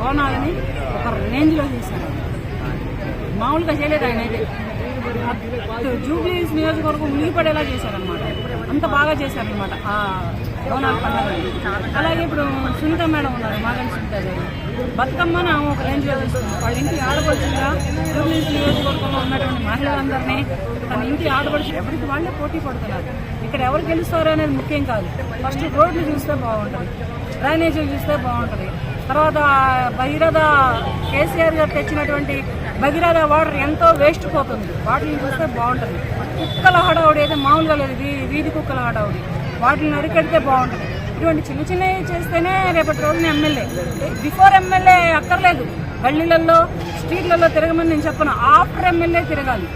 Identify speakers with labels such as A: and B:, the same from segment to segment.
A: బోనాలని ఒక రేంజ్లో చేశారు మామూలుగా చేయలేదు ఆయన అయితే. జూబ్లీస్ నియోజకవర్గం మునిగిపడేలా చేశారనమాట అంత బాగా చేశారనమాట ఆ బోనాల పండుగ అలాగే ఇప్పుడు సునీత మేడం ఉన్నారు మాగంటి సునీత గారు. బతుకమ్మని ఆమె ఒక రేంజ్లో తీసుకున్నాం వాళ్ళ ఇంటి ఆడపడుచుగా జూబ్లీస్ నియోజకవర్గంలో ఉన్నటువంటి మహిళలందరినీ తన ఇంటి ఆడపడుచు ఎవరికి వాళ్ళే పోటీ పడుతున్నారు. ఇక్కడ ఎవరు గెలుస్తారు అనేది ముఖ్యం కాదు. ఫస్ట్ రోడ్లు చూస్తే బాగుంటుంది. డ్రైనేజీలు చూస్తే బాగుంటుంది. తర్వాత భగీరథ కేసీఆర్ గారు తెచ్చినటువంటి భగీరథ వాటర్ ఎంతో వేస్ట్ పోతుంది. వాటిని చూస్తే బాగుంటుంది. కుక్కల హడావుడి అయితే మామూలుగా లేదు. వీ- వీధి కుక్కల హడావుడి. వాటిని అరికెడితే బాగుంటుంది. ఇటువంటి చిన్న చిన్నవి చేస్తేనే రేపటి రోజున ఎమ్మెల్యే. బిఫోర్ ఎమ్మెల్యే అక్కర్లేదు. గల్లీలలో స్ట్రీట్లలో తిరగమని నేను చెప్పను. ఆఫ్టర్ ఎమ్మెల్యే తిరగాలి.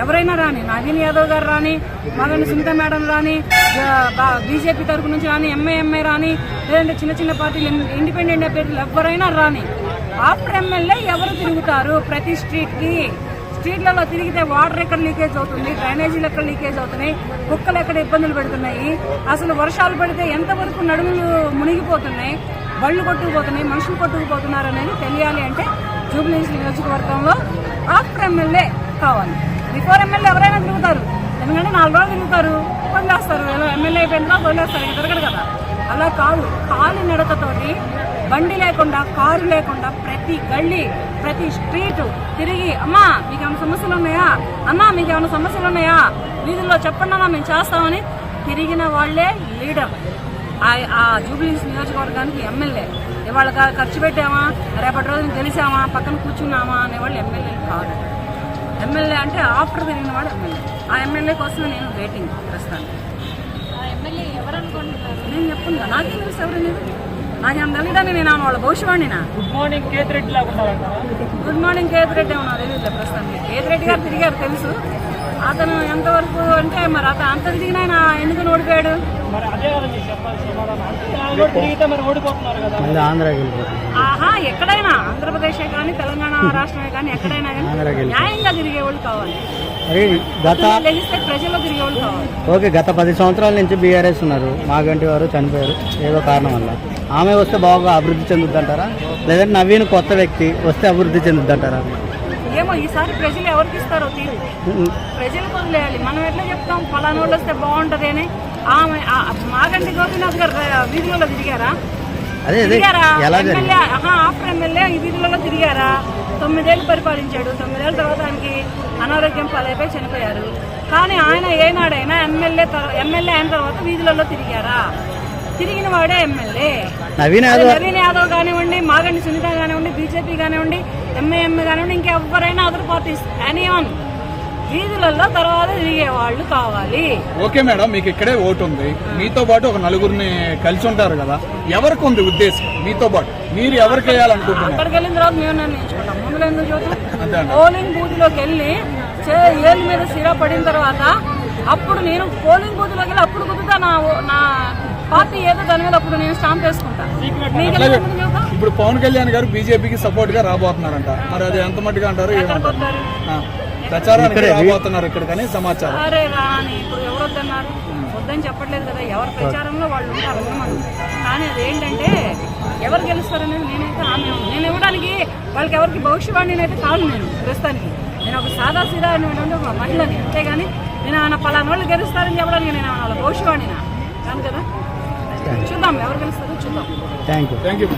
A: ఎవరైనా రాని నవీన్ యాదవ్ గారు రాని మగని సునీత మేడం రాని బీజేపీ తరపు నుంచి రాని ఎంఐఎంఐ రాని లేదంటే చిన్న చిన్న పార్టీలు ఇండిపెండెంట్ అభ్యర్థులు ఎవరైనా రాని ఆఫ్టర్ ఎమ్మెల్యే ఎవరు తిరుగుతారు ప్రతి స్ట్రీట్కి? స్ట్రీట్లలో తిరిగితే వాటర్ ఎక్కడ లీకేజ్ అవుతుంది డ్రైనేజీలు ఎక్కడ లీకేజ్ అవుతున్నాయి కుక్కలు ఎక్కడ ఇబ్బందులు పెడుతున్నాయి అసలు వర్షాలు పడితే ఎంతవరకు నడుములు మునిగిపోతున్నాయి బళ్ళు కొట్టుకుపోతున్నాయి మనుషులు కొట్టుకుపోతున్నారు అనేది తెలియాలి అంటే జూబ్లీహిల్స్ నియోజకవర్గంలో ఆఫ్టర్ ఎమ్మెల్యే కావాలి. బిఫోర్ ఎమ్మెల్యే ఎవరైనా తిరుగుతారు. ఎందుకంటే నాలుగు రోజులు తిరుగుతారు. వదిలేస్తారు ఏదో ఎమ్మెల్యే అయిపోయిన తర్వాత వదిలేస్తారు. తిరగడు కదా. అలా కాదు. కాలు నడకతోటి బండి లేకుండా కారు లేకుండా ప్రతి గల్లీ ప్రతి స్ట్రీట్ తిరిగి అమ్మా మీకు ఏమైనా సమస్యలు ఉన్నాయా? అమ్మా మీకు ఏమైనా సమస్యలు ఉన్నాయా? వీధుల్లో చెప్పండి అమ్మా మేము చేస్తామని తిరిగిన వాళ్ళే లీడర్. ఆ- ఆ జూబ్లీస్ నియోజకవర్గానికి ఎమ్మెల్యే ఇవాళ ఖర్చు పెట్టామా? రేపటి రోజున తెలిసామా పక్కన కూర్చున్నామా? అనేవాళ్ళు ఎమ్మెల్యేలు కాదు. ఎమ్మెల్యే అంటే ఆఫ్టర్ తిరిగిన వాడు ఎమ్మెల్యే ఆ ఎమ్మెల్యే కోసమే నేను వెయిటింగ్ ప్రస్తుతానికి. నేను చెప్పుందా నాకేం తెలుసు ఎవరనేది నాకేం తెలియదని నేను వాళ్ళ భవిష్యవాణినా
B: గుడ్ మార్నింగ్ ఉంటారంటారా
A: గుడ్ మార్నింగ్ కేతిరెడ్డి ఏమన్నా తెలియదు ప్రస్తుతానికి కేతిరెడ్డి గారు తిరిగారు తెలుసు. అతను ఎంతవరకు అంటే మరి అతను అంత తిరిగిన ఆయన ఎందుకు ఓడిపోయాడు? ఆహా ఎక్కడైనా? ఆంధ్రప్రదేశ్ కానీ తెలంగాణ రాష్ట్రమే కానీ ఎక్కడైనా కానీ న్యాయంగా తిరిగేవాళ్ళు కావాలి.
C: గత
A: లెగిస్తే ప్రజల్లో తిరిగేవాళ్ళు కావాలి.
C: ఓకే గత పది సంవత్సరాల నుంచి బీఆర్ఎస్ ఉన్నారు. మాగంటి వారు చనిపోయారు. ఏదో కారణం వల్ల. ఆమె వస్తే బాగా అభివృద్ధి చెందుద్దంటారా? లేదంటే నవీన్ కొత్త వ్యక్తి వస్తే అభివృద్ధి చెందుద్దంటారా?
A: ఏమో ఈసారి ప్రజలు ఎవరికి ఇస్తారో తీరు. ప్రజలకు వదిలేయాలి మనం ఎట్లా చెప్తాం? ఫలానా వాళ్ళు వస్తే బాగుంటది అని ఆమె మాగంటి గోపీనాథ్ గారు వీధులలో తిరిగారా?
C: అదే
A: ఎమ్మెల్యే ఆఫ్టర్ ఎమ్మెల్యే ఈ వీధులలో తిరిగారా? తొమ్మిదేళ్ళు పరిపాలించాడు. తొమ్మిదేళ్ళ తర్వాత ఆయనకి అనారోగ్యం పాలైపోయి చనిపోయారు. కానీ ఆయన ఏనాడైనా ఎమ్మెల్యే ఎమ్మెల్యే అయిన తర్వాత వీధులలో తిరిగారా? తిరిగిన వాడే ఎమ్మెల్యే.
C: నవీన్
A: అది
C: యాదవ్
A: నవీన్ యాదవ్ కానివ్వండి మాగంటి సునీత కానివ్వండి బీజేపీ కానివ్వండి ఎంఐఎం కానివ్వండి ఇంకెవరైనా అదర్ పార్టీస్ ఎనీవన్ వీధులలో తర్వాత తిరిగే వాళ్ళు కావాలి.
D: ఓకే మేడం మీకు ఇక్కడే ఓటు ఉంది. మీతో పాటు ఒక నలుగురిని కలిసి ఉంటారు కదా. ఎవరికి ఉంది ఉద్దేశం? మీతో పాటు. మీరు ఎవరికి వేయాలనుకుంటున్నారు?
A: అక్కడికి వెళ్ళిన తర్వాత మేము నిర్ణయించుకుంటాం ముందు ఎందుకు చూద్దాం. పోలింగ్ బూత్లోకి వెళ్ళి చే ఏళ్ళ మీద సిరా పడిన తర్వాత అప్పుడు నేను పోలింగ్ బూత్లోకి వెళ్ళి అప్పుడు కుదుతా నా ఓ- నా పార్టీ ఏదో దాని మీద అప్పుడు నేను స్టాంప్ వేసుకుంటా.
D: ఇప్పుడు పవన్ కళ్యాణ్ గారు బీజేపీకి సపోర్ట్గా రాబోతున్నారంట. మరి అది ఎంత మట్టుగా అంటారు ఏమంటారు? ప్రచారానికి రాబోతున్నారు ఇక్కడికని సమాచారం.
A: అరే రాని ఇప్పుడు ఎవరు వద్దన్నారు వద్దని చెప్పట్లేదు కదా ఎవరి ప్రచారంలో వాళ్ళు ఉంటారు మనం. కానీ అదేంటంటే ఎవరు గెలుస్తారనేది నేనైతే ఆమె నేను ఇవ్వడానికి వాళ్ళకి ఎవరికి భవిష్యవాణిని అయితే కాదు నేను ప్రస్తుతానికి. నేను ఒక సాదా సీదా ఒక మహిళని అంతేగాని నేను ఆయన పలానా వాళ్ళు గెలుస్తారని చెప్పడానికి నేను వాళ్ళ భవిష్యవాణినా కాదు కదా? చూద్దాం ఎవరు గెలుస్తారో చూద్దాం.
C: Thank you
D: thank you